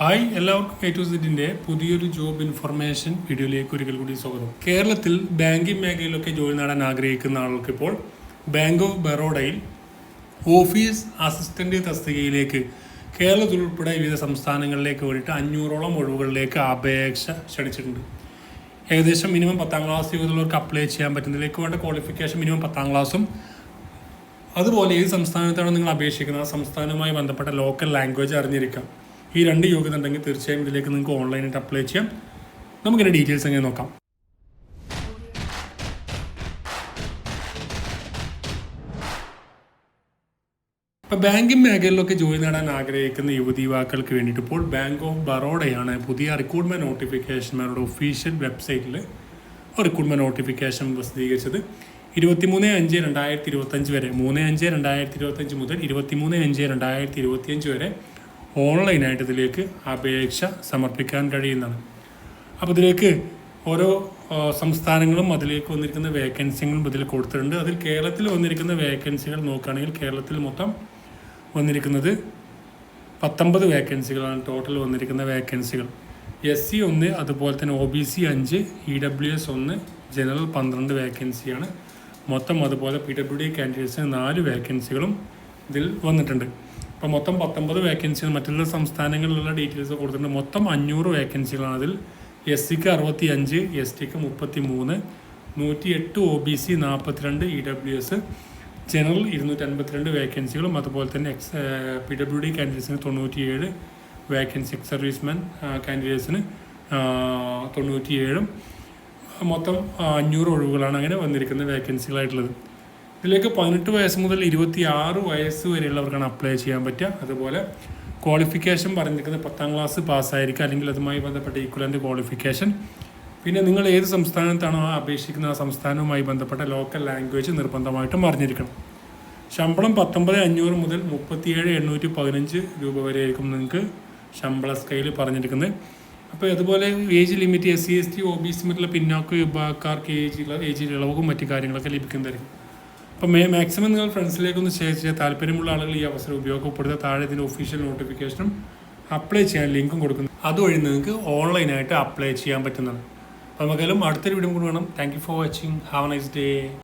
Hi എല്ലാവർക്കും A to സിറ്റിന്റെ പുതിയൊരു job information വീഡിയോയിലേക്ക് ഒരിക്കൽ കൂടി സ്വാഗതം. കേരളത്തിൽ ബാങ്കിംഗ് മേഖലയിലൊക്കെ ജോലി നേടാൻ ആഗ്രഹിക്കുന്ന ആളുകൾക്ക് ഇപ്പോൾ ബാങ്ക് ഓഫ് ബറോഡയിൽ ഓഫീസ് അസിസ്റ്റന്റ് തസ്തികയിലേക്ക് കേരളത്തിൽ ഉൾപ്പെടെ വിവിധ സംസ്ഥാനങ്ങളിലേക്ക് വേണ്ടിയിട്ട് അഞ്ഞൂറോളം ഒഴിവുകളിലേക്ക് അപേക്ഷ ക്ഷണിച്ചിട്ടുണ്ട്. ഏകദേശം മിനിമം പത്താം ക്ലാസ് യോഗ്യതയുള്ളവർക്ക് അപ്ലൈ ചെയ്യാൻ പറ്റുന്നതിലേക്ക് വേണ്ട ക്വാളിഫിക്കേഷൻ മിനിമം പത്താം ക്ലാസ്സും അതുപോലെ ഏത് സംസ്ഥാനത്താണ് നിങ്ങൾ അപേക്ഷിക്കുന്നത്? ആ സംസ്ഥാനവുമായി ബന്ധപ്പെട്ട ലോക്കൽ ലാംഗ്വേജ് അറിഞ്ഞിരിക്കാം. ഈ രണ്ട് യോഗ്യത ഉണ്ടെങ്കിൽ തീർച്ചയായും ഇതിലേക്ക് നിങ്ങൾക്ക് ഓൺലൈനായിട്ട് അപ്ലൈ ചെയ്യാം. നമുക്കിതിന്റെ ഡീറ്റെയിൽസ് എങ്ങനെ നോക്കാം. ഇപ്പോൾ ബാങ്കിങ് മേഖലയിലൊക്കെ ജോലി നേടാൻ ആഗ്രഹിക്കുന്ന യുവതി യുവാക്കൾക്ക് വേണ്ടിയിട്ട് ഇപ്പോൾ ബാങ്ക് ഓഫ് ബറോഡയാണ് പുതിയ റിക്രൂട്ട്മെന്റ് നോട്ടിഫിക്കേഷൻമാരുടെ ഒഫീഷ്യൽ വെബ്സൈറ്റിൽ റിക്രൂട്ട്മെന്റ് നോട്ടിഫിക്കേഷൻ പ്രസിദ്ധീകരിച്ചത്. ഇരുപത്തിമൂന്ന് അഞ്ച് രണ്ടായിരത്തി ഇരുപത്തഞ്ച് വരെ മൂന്ന് അഞ്ച് രണ്ടായിരത്തി ഇരുപത്തഞ്ച് മുതൽ ഇരുപത്തിമൂന്ന് അഞ്ച് രണ്ടായിരത്തി ഇരുപത്തിയഞ്ച് വരെ ഓൺലൈനായിട്ട് ഇതിലേക്ക് അപേക്ഷ സമർപ്പിക്കാൻ കഴിയുന്നതാണ്. അപ്പോൾ ഇതിലേക്ക് ഓരോ സംസ്ഥാനങ്ങളും അതിലേക്ക് വന്നിരിക്കുന്ന വേക്കൻസികളും ഇതിൽ കൊടുത്തിട്ടുണ്ട്. അതിൽ കേരളത്തിൽ വന്നിരിക്കുന്ന വേക്കൻസികൾ നോക്കുകയാണെങ്കിൽ കേരളത്തിൽ മൊത്തം വന്നിരിക്കുന്നത് പത്തൊമ്പത് വേക്കൻസികളാണ് ടോട്ടൽ വന്നിരിക്കുന്ന വേക്കൻസികൾ. എസ് സി ഒന്ന് അതുപോലെ തന്നെ ഒ ബി സി അഞ്ച് ഇ ഡബ്ല്യു എസ് ഒന്ന് ജനറൽ പന്ത്രണ്ട് വേക്കൻസിയാണ്. മൊത്തം അതുപോലെ പി ഡബ്ല്യു ഡി കാൻഡിഡേറ്റ്സിന് നാല് വേക്കൻസികളും ഇതിൽ വന്നിട്ടുണ്ട്. അപ്പോൾ മൊത്തം പത്തൊമ്പത് വേക്കൻസികൾ മറ്റുള്ള സംസ്ഥാനങ്ങളിലുള്ള ഡീറ്റെയിൽസ് കൊടുത്തിട്ടുണ്ട്. മൊത്തം അഞ്ഞൂറ് വേക്കൻസികളാണ് അതിൽ എസ് സിക്ക് അറുപത്തി അഞ്ച് എസ് ടിക്ക് മുപ്പത്തി മൂന്ന് നൂറ്റി എട്ട് ഒ ബി സി നാൽപ്പത്തിരണ്ട് ഇ ഡബ്ല്യു എസ് ജനറൽ ഇരുന്നൂറ്റി അൻപത്തിരണ്ട് വേക്കൻസികളും അതുപോലെ തന്നെ എക്സ് പി ഡബ്ല്യു ഡി കാൻഡിഡേറ്റ്സിന് തൊണ്ണൂറ്റിയേഴ് വേക്കൻസി എക്സ് സർവീസ്മാൻ കാൻഡിഡേറ്റ്സിന് തൊണ്ണൂറ്റിയേഴും. മൊത്തം അഞ്ഞൂറ് ഒഴിവുകളാണ് അങ്ങനെ വന്നിരിക്കുന്ന വേക്കൻസികളായിട്ടുള്ളത് ഇതിലേക്ക് പതിനെട്ട് വയസ്സ് മുതൽ ഇരുപത്തി ആറ് വയസ്സ് വരെയുള്ളവർക്കാണ് അപ്ലൈ ചെയ്യാൻ പറ്റുക. അതുപോലെ ക്വാളിഫിക്കേഷൻ പറഞ്ഞിരിക്കുന്നത് പത്താം ക്ലാസ് പാസ്സായിരിക്കുക അല്ലെങ്കിൽ അതുമായി ബന്ധപ്പെട്ട ഈക്വലന്റ് ക്വാളിഫിക്കേഷൻ പിന്നെ നിങ്ങൾ ഏത് സംസ്ഥാനത്താണോ അപേക്ഷിക്കുന്ന ആ സംസ്ഥാനവുമായി ബന്ധപ്പെട്ട ലോക്കൽ ലാംഗ്വേജ് നിർബന്ധമായിട്ടും അറിഞ്ഞിരിക്കണം. ശമ്പളം പത്തൊമ്പത് അഞ്ഞൂറ് മുതൽ മുപ്പത്തിയേഴ് എണ്ണൂറ്റി പതിനഞ്ച് രൂപ വരെ ആയിരിക്കും നിങ്ങൾക്ക് ശമ്പള സ്കെയിൽ പറഞ്ഞിരിക്കുന്നത്. അപ്പോൾ അതുപോലെ age limit S C S T O B C മറ്റുള്ള പിന്നാക്ക വിഭാഗക്കാർക്ക് ഏജ് ഏജിൽ ഇളവും മറ്റു കാര്യങ്ങളൊക്കെ ലഭിക്കുന്നതായിരിക്കും. അപ്പോൾ മേ മാക്സിമം നിങ്ങൾ ഫ്രണ്ട്സിലേക്കൊന്ന് ഷെയർ ചെയ്യാൻ താല്പര്യമുള്ള ആളുകൾ ഈ അവസരം ഉപയോഗപ്പെടുത്തുക താഴെ ഇതിന്റെ ഒഫീഷ്യൽ നോട്ടിഫിക്കേഷനും അപ്ലൈ ചെയ്യാൻ ലിങ്കും കൊടുക്കുന്നു. അതുവഴി നിങ്ങൾക്ക് ഓൺലൈനായിട്ട് അപ്ലൈ ചെയ്യാൻ പറ്റുന്നതാണ്. അപ്പോൾ നമുക്കെല്ലാം അടുത്തൊരു വീഡിയോ കൂടി വേണം. Thank you for watching have a nice day